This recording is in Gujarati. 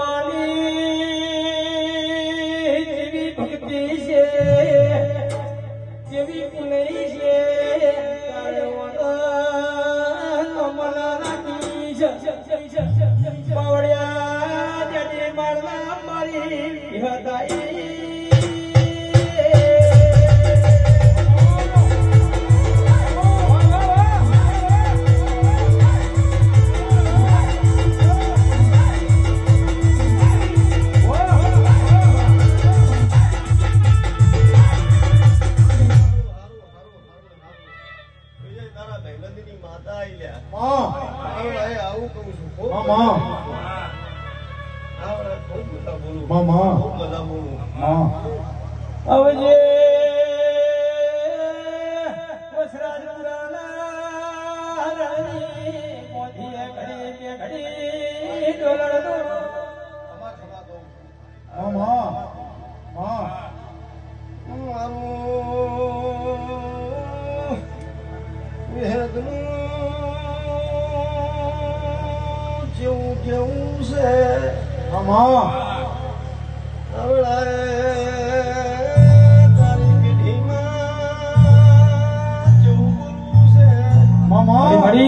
રૂપાણી જેવી ભક્તિ છે જેવી પુનઈ છે પાવડ્યા મારી હતા તારા દૈનંદિની માતા આઈ લ્યા માં આવડે આવું કહું છું ખૂબમાં, આવડે ખૂબ બધા બોલું. માં. ખૂબ બધા બોલું. ઘડી ઘડી ડોલરનો ખમા ખમા કહું માં જેવું કેવું છે? માં આવડાય